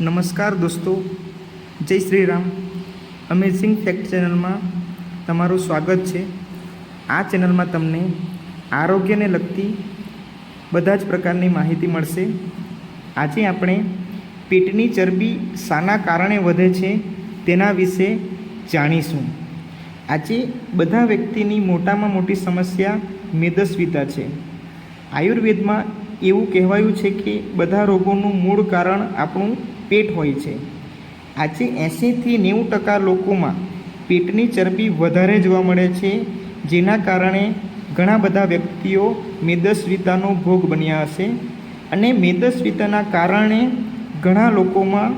નમસ્કાર દોસ્તો, જય શ્રી રામ અમેઝિંગ ફેક્ટ ચેનલમાં તમારું સ્વાગત છે. આ ચેનલમાં તમને આરોગ્યને લગતી બધા જ પ્રકારની માહિતી મળશે. આજે આપણે પેટની ચરબી શાના કારણે વધે છે તેના વિશે જાણીશું. આજે બધા વ્યક્તિની મોટામાં મોટી સમસ્યા મેદસ્વીતા છે. આયુર્વેદમાં એવું કહેવાયું છે કે બધા રોગોનું મૂળ કારણ આપણું પેટ હોય છે. આજે એંસીથી નેવું ટકા લોકોમાં પેટની ચરબી વધારે જોવા મળે છે, જેના કારણે ઘણા બધા વ્યક્તિઓ મેદસ્વીતાનો ભોગ બન્યા હશે અને મેદસ્વીતાના કારણે ઘણા લોકોમાં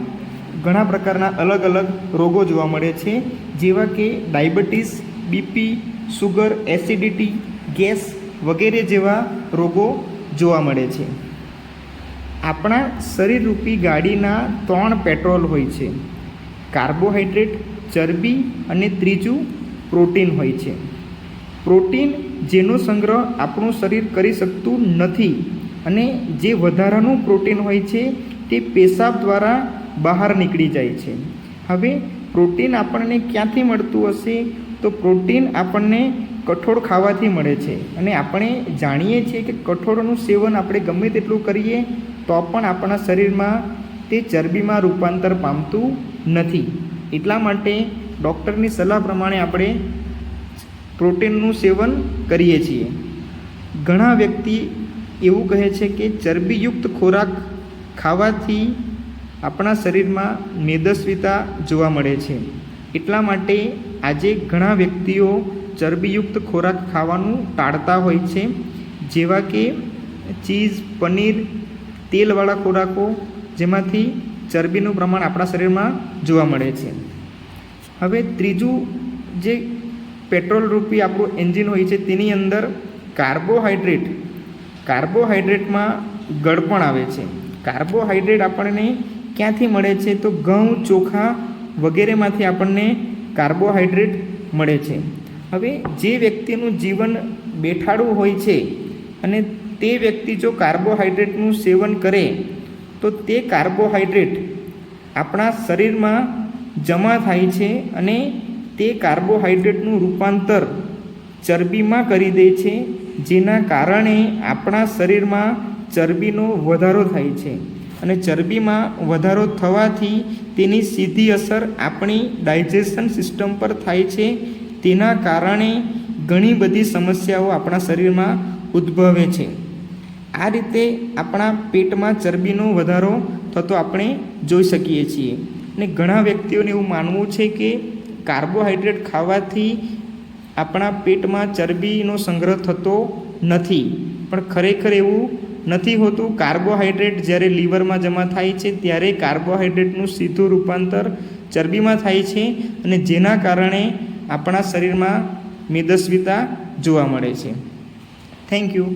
ઘણા પ્રકારના અલગ અલગ રોગો જોવા મળે છે, જેવા કે diabetes, BP, sugar, acidity, gas વગેરે જેવા રોગો જોવા મળે છે. આપણા શરીરરૂપી ગાડીના ત્રણ પેટ્રોલ હોય છે. કાર્બોહાઈડ્રેટ, ચરબી અને ત્રીજું પ્રોટીન હોય છે. પ્રોટીન જેનો સંગ્રહ આપણું શરીર કરી શકતું નથી અને જે વધારાનું પ્રોટીન હોય છે તે પેશાબ દ્વારા બહાર નીકળી જાય છે. હવે પ્રોટીન આપણને ક્યાંથી મળતું હશે? તો પ્રોટીન આપણને કઠોળ ખાવાથી મળે છે. અને આપણે જાણીએ છીએ કે કઠોળનું સેવન આપણે ગમે તેટલું કરીએ, તો પણ આપણા શરીરમાં તે ચરબીમાં રૂપાંતર પામતું નથી. એટલા માટે ડૉક્ટરની સલાહ પ્રમાણે આપણે પ્રોટીનનું સેવન કરીએ છીએ. ઘણા વ્યક્તિ એવું કહે છે કે ચરબીયુક્ત ખોરાક ખાવાથી આપણા શરીરમાં મેદસ્વીતા જોવા મળે છે. એટલા માટે આજે ઘણા વ્યક્તિઓ ચરબીયુક્ત ખોરાક ખાવાનું ટાળતા હોય છે, જેવા કે ચીઝ, પનીર, તેલવાળા ખોરાકો, જેમાંથી ચરબીનું પ્રમાણ આપણા શરીરમાં જોવા મળે છે. હવે ત્રીજું જે પેટ્રોલ રૂપી આપણું એન્જિન હોય છે, તેની અંદર કાર્બોહાઈડ્રેટ. કાર્બોહાઈડ્રેટમાં ગળપણ આવે છે. કાર્બોહાઈડ્રેટ આપણને ક્યાંથી મળે છે? તો ઘઉં, ચોખા વગેરેમાંથી આપણને કાર્બોહાઈડ્રેટ મળે છે. હવે જે વ્યક્તિનું જીવન બેઠાડું હોય છે અને તે વ્યક્તિ જો કાર્બોહાઈડ્રેટનું સેવન કરે, તો તે કાર્બોહાઈડ્રેટ આપણા શરીરમાં જમા થાય છે અને તે કાર્બોહાઈડ્રેટનું રૂપાંતર ચરબીમાં કરી દે છે, જેના કારણે આપણા શરીરમાં ચરબીનો વધારો થાય છે. અને ચરબીમાં વધારો થવાથી તેની સીધી અસર આપણી ડાયજેશન સિસ્ટમ પર થાય છે. તેના કારણે ઘણી બધી સમસ્યાઓ આપણા શરીરમાં ઉદ્ભવે છે. આ રીતે આપણા પેટમાં ચરબીનો વધારો થતો આપણે જોઈ શકીએ છીએ. અને ઘણા વ્યક્તિઓને એવું માનવું છે કે કાર્બોહાઈડ્રેટ ખાવાથી આપણા પેટમાં ચરબીનો સંગ્રહ થતો નથી. પણ ખરેખર એવું નથી હોતું. કાર્બોહાઈડ્રેટ જ્યારે લીવરમાં જમા થાય છે, ત્યારે કાર્બોહાઈડ્રેટનું સીધું રૂપાંતર ચરબીમાં થાય છે અને જેના કારણે આપણા શરીરમાં મેદસ્વીતા જોવા મળે છે. Thank you